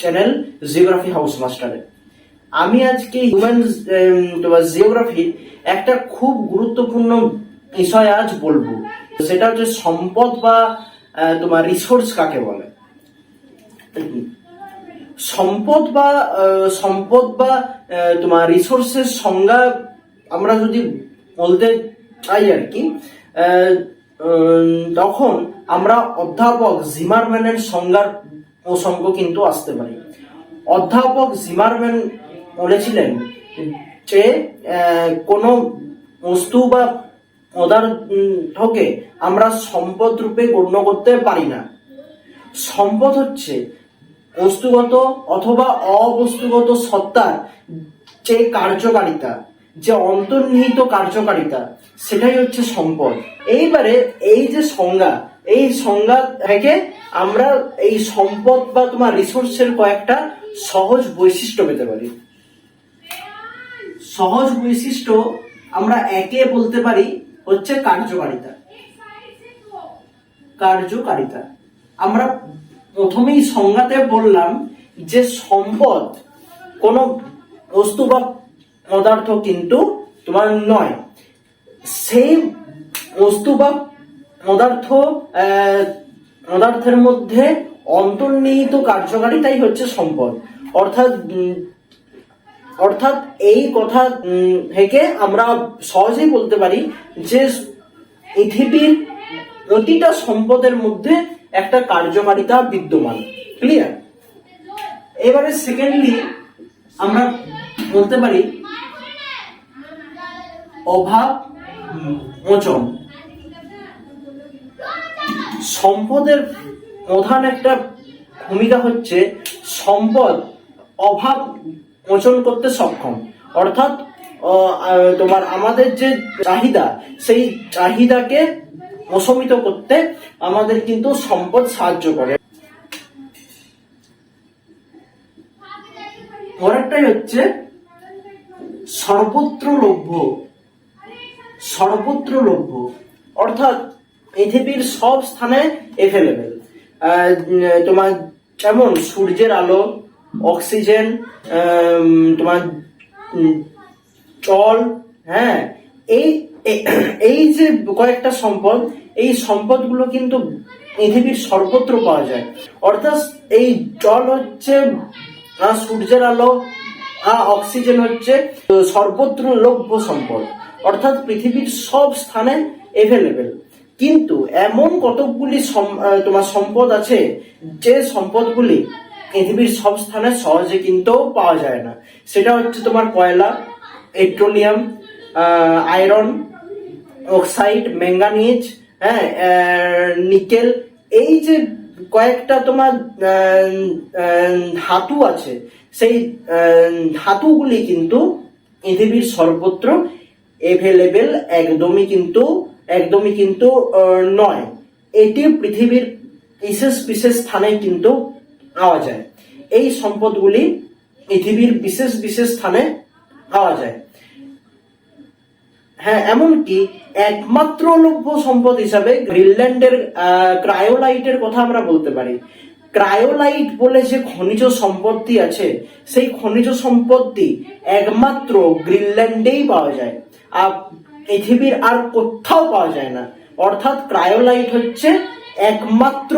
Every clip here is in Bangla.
চ্যানেল জিওগ্রাফি হাউস মাস্টারে আমি আজকে হিউম্যান জিওগ্রাফির একটা খুব গুরুত্বপূর্ণ বিষয় আজ বলব। সেটা হচ্ছে সম্পদ বা তোমার রিসোর্স কাকে বলে? সম্পদ বা সম্পদ বা তোমার রিসোর্সের সংজ্ঞা আমরা যদি বলতে চাই আর কি তখন আমরা অধ্যাপক জিমারম্যানের সংজ্ঞার প্রসঙ্গ কিন্তু আসতে পারে। অধ্যাপক জিমারম্যান বলেছিলেন যে কোনো বস্তু বা পদার্থকে আমরা সম্পদ রূপে গণ্য করতে পারি না। সম্পদ হচ্ছে বস্তুগত অথবা অবস্তুগত সত্তার যে কার্যকারিতা, যে অন্তর্নিহিত কার্যকারিতা, সেটাই হচ্ছে সম্পদ। এইবারে এই যে সংজ্ঞা এই সংজ্ঞা থেকে আমরা এই সম্পদ বা তোমার রিসোর্সের কয়েকটা সহজ বৈশিষ্ট্য পেতে পারি। সহজ বৈশিষ্ট্য আমরা একে বলতে পারি হচ্ছে কার্যকারিতা। কার্যকারিতা। আমরা প্রথমেই সংজ্ঞাতে বললাম যে সম্পদ কোনো বস্তু বা পদার্থ কিন্তু তোমার নয়। সেই বস্তু বা পদার্থ পদার্থের মধ্যে অন্তর্নিহিত কার্যকারিতাই হচ্ছে সম্পদ। অর্থাৎ অর্থাৎ এই কথা থেকে আমরা সহজেই বলতে পারি যে পৃথিবীর প্রতিটা সম্পদের মধ্যে একটা কার্যকারিতা বিদ্যমান। ক্লিয়ার এবারে সেকেন্ডলি আমরা বলতে পারি অভাব মোচন। সম্পদের প্রধান একটা ভূমিকা হচ্ছে সম্পদ অভাব মোচন করতে সক্ষম। অর্থাৎ তোমার আমাদের যে চাহিদা, সেই চাহিদাকে প্রশমিত করতে আমাদের কিন্তু সম্পদ সাহায্য করে। পরেরটাই হচ্ছে সর্বত্র লভ্য। সর্বত্র লভ্য। অর্থাৎ পৃথিবীর সব স্থানে এভেলেবেল তোমার যেমন সূর্যের আলো, অক্সিজেন তোমার জল হ্যাঁ? এই এই যে কয়েকটা সম্পদ, এই সম্পদগুলো কিন্তু পৃথিবীর সর্বত্র পাওয়া যায়। অর্থাৎ এই জল হচ্ছে সূর্যের আলো অক্সিজেন হচ্ছে সর্বত্র লভ্য সম্পদ। অর্থাৎ পৃথিবীর সব স্থানে এভেলেবেল কিন্তু এমন কতকগুলি তোমার সম্পদ আছে যে সম্পদগুলি পৃথিবীর সব স্থানে সহজে কিন্তু পাওয়া যায় না। সেটা হচ্ছে তোমার কয়লা, পেট্রোলিয়াম আয়রন, অক্সাইড, ম্যাঙ্গানিজ হ্যাঁ নিকেল। এই যে কয়েকটা তোমার ধাতু আছে, সেই ধাতুগুলি কিন্তু পৃথিবীর সর্বত্র এভেলেবেল একদমই কিন্তু একদমই কিন্তু নয়। এটি পৃথিবীর বিশেষ বিশেষ স্থানে কিন্তু পাওয়া যায়। এই সম্পদগুলি পৃথিবীর বিশেষ বিশেষ স্থানে পাওয়া যায়। হ্যাঁ এমনকি একমাত্র লভ্য সম্পদ হিসাবে গ্রিনল্যান্ডের ক্রায়োলাইটের কথা আমরা বলতে পারি। ক্রায়োলাইট বলে যে খনিজ সম্পত্তি আছে, সেই খনিজ সম্পত্তি একমাত্র গ্রিনল্যান্ডেই পাওয়া যায়। আর পৃথিবীর আর কোথাও পাওয়া যায় না। অর্থাৎ ক্রায়োলাইট হচ্ছে একমাত্র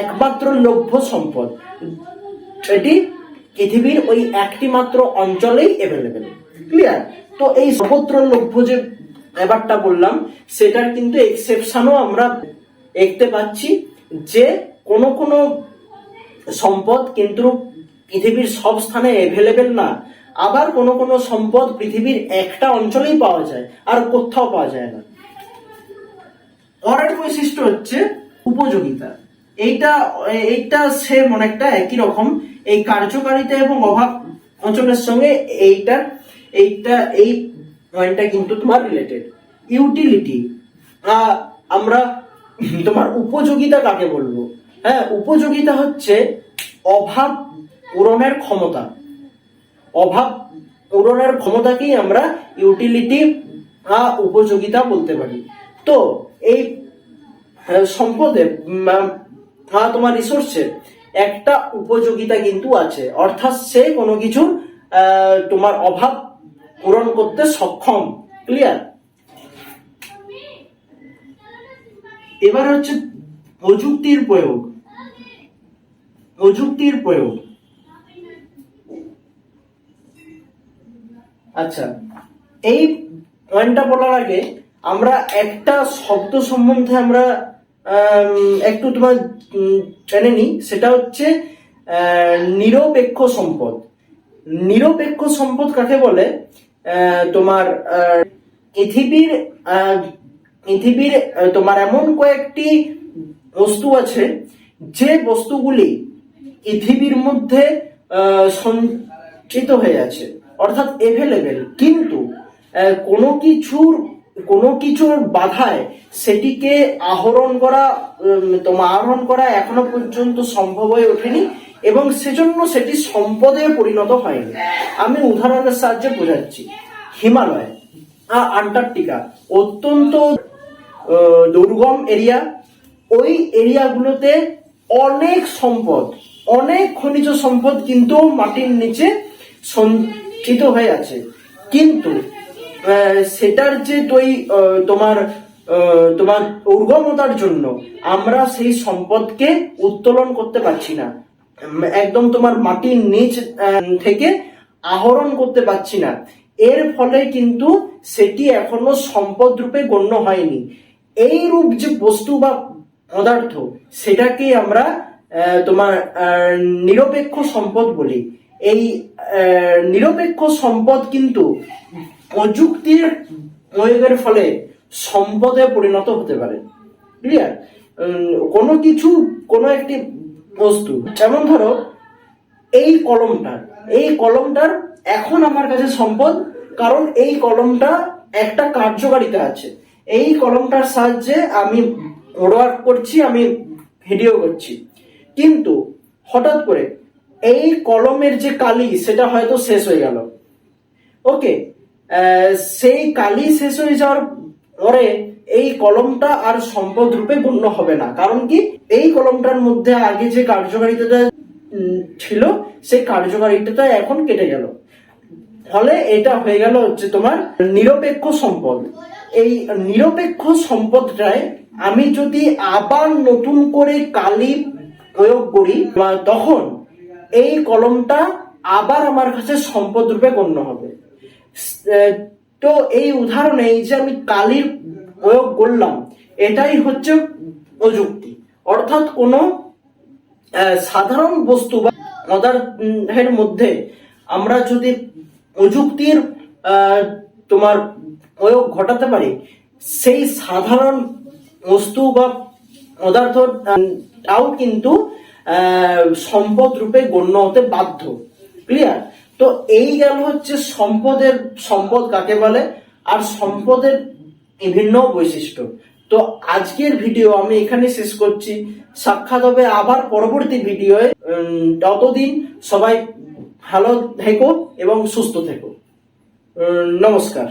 একমাত্র লভ্য সম্পদ। এটি পৃথিবীর ওই একটি মাত্র অঞ্চলেই অ্যাভেলেবেল ক্লিয়ার তো এই সর্বত্র লভ্য যে ব্যাপারটা বললাম, সেটার কিন্তু এক্সেপশনও আমরা দেখতে পাচ্ছি যে কোন কোন সম্পদ কিন্তু পৃথিবীর সব স্থানে অ্যাভেলেবেল না। আবার কোন কোন সম্পদ পৃথিবীর একটা অঞ্চলেই পাওয়া যায়, আর কোথাও পাওয়া যায় না। পরের বৈশিষ্ট্য হচ্ছে উপযোগিতা। এইটা এইটা সেম অনেকটা একই রকম। এই কার্যকারিতা এবং অভাব অঞ্চলের সঙ্গে এইটা এইটা, এই পয়েন্টটা কিন্তু তোমার রিলেটেড ইউটিলিটি আমরা তোমার উপযোগিতা কাকে বলব? হ্যাঁ উপযোগিতা হচ্ছে অভাব পূরণের ক্ষমতা। অভাব পূরণের ক্ষমতাকেই আমরা ইউটিলিটি বা উপযোগিতা বলতে পারি। তো এই সম্পদের উম, তোমার রিসোর্সের একটা উপযোগিতা কিন্তু আছে। অর্থাৎ সে কোনো কিছু আহ, তোমার অভাব পূরণ করতে সক্ষম। ক্লিয়ার এবার হচ্ছে প্রযুক্তির প্রয়োগ। প্রযুক্তির প্রয়োগ। আচ্ছা এই পয়েন্টটা বলার আগে আমরা একটা শব্দ সম্বন্ধে আমরা একটু তোমার জেনে নিই। সেটা হচ্ছে নিরপেক্ষ সম্পদ। নিরপেক্ষ সম্পদ কাকে বলে? তোমার পৃথিবীর পৃথিবীর তোমার এমন কয়েকটি বস্তু আছে, যে বস্তুগুলি পৃথিবীর মধ্যে সঞ্চিত হয়ে আছে। অর্থাৎ এভেলেবেল কিন্তু কোনো কিছুর কোনো কিছুর বাধায় সেটিকে আহরণ করা তোমার আহরণ করা এখনও পর্যন্ত সম্ভব হয়ে ওঠেনি এবং সেজন্য সেটি সম্পদে পরিণত হয়নি। আমি উদাহরণের সাহায্যে বোঝাচ্ছি। হিমালয় আন্টার্কটিকা, অত্যন্ত দুর্গম এরিয়া ওই এরিয়াগুলোতে অনেক সম্পদ, অনেক খনিজ সম্পদ কিন্তু মাটির নিচে সঞ্চিত হয়ে আছে। কিন্তু সেটার যে তৈ আহ, তোমার তোমার উর্গমতার জন্য আমরা সেই সম্পদকে উত্তোলন করতে পারছি না। একদম তোমার মাটির নিচ থেকে আহরণ করতে পারছি না। এর ফলে কিন্তু সেটি এখনও সম্পদ রূপে গণ্য হয়নি। এই রূপ যে বস্তু বা পদার্থ সেটাকে আমরা তোমার নিরপেক্ষ সম্পদ বলি। এই নিরপেক্ষ সম্পদ কিন্তু প্রযুক্তির প্রয়োগের ফলে সম্পদে পরিণত হতে পারে। ক্লিয়ার কোনো কিছু, কোনো একটি বস্তু, যেমন ধরো, এই কলমটা, এই কলমটার এখন আমার কাছে সম্পদ, কারণ এই কলমটা একটা কার্যকারিতা আছে। এই কলমটার সাহায্যে আমি ওয়ার্ক করছি, আমি ভিডিও করছি। কিন্তু হঠাৎ করে এই কলমের যে কালি, সেটা হয়তো শেষ হয়ে গেল। ওকে সেই কালি শেষ হয়ে যাওয়ার পরে এই কলমটা আর সম্পদ রূপে গণ্য হবে না। কারণ কি? এই কলমটার মধ্যে আগে যে কার্যকারিতাটা ছিল, সেই কার্যকারিতাটা এখন কেটে গেল। ফলে এটা হয়ে গেল হচ্ছে তোমার নিরপেক্ষ সম্পদ। এই নিরপেক্ষ সম্পদটায় আমি যদি আবার নতুন করে কালি প্রয়োগ করি তখন এই কলমটা আবার আমার কাছে সম্পদ রূপে গণ্য হবে। তো এই উদাহরণে, এই যে আমি কালির প্রয়োগ করলাম, এটাই হচ্ছে প্রযুক্তি। অর্থাৎ কোনো সাধারণ বস্তু বা পদার্থের মধ্যে আমরা যদি প্রযুক্তির তোমার প্রয়োগ ঘটাতে পারি, সেই সাধারণ বস্তু বা পদার্থটাও কিন্তু সম্পদ রূপে গণ্য হতে বাধ্য। ক্লিয়ার তো এই গেল হচ্ছে সম্পদের, সম্পদ কাকে বলে? আর সম্পদের বিভিন্ন বৈশিষ্ট্য। তো আজকের ভিডিও আমি এখানে শেষ করছি। সাক্ষাৎ হবে আবার পরবর্তী ভিডিওয়ে। ততদিন সবাই ভালো থেকো এবং সুস্থ থেকো। নমস্কার।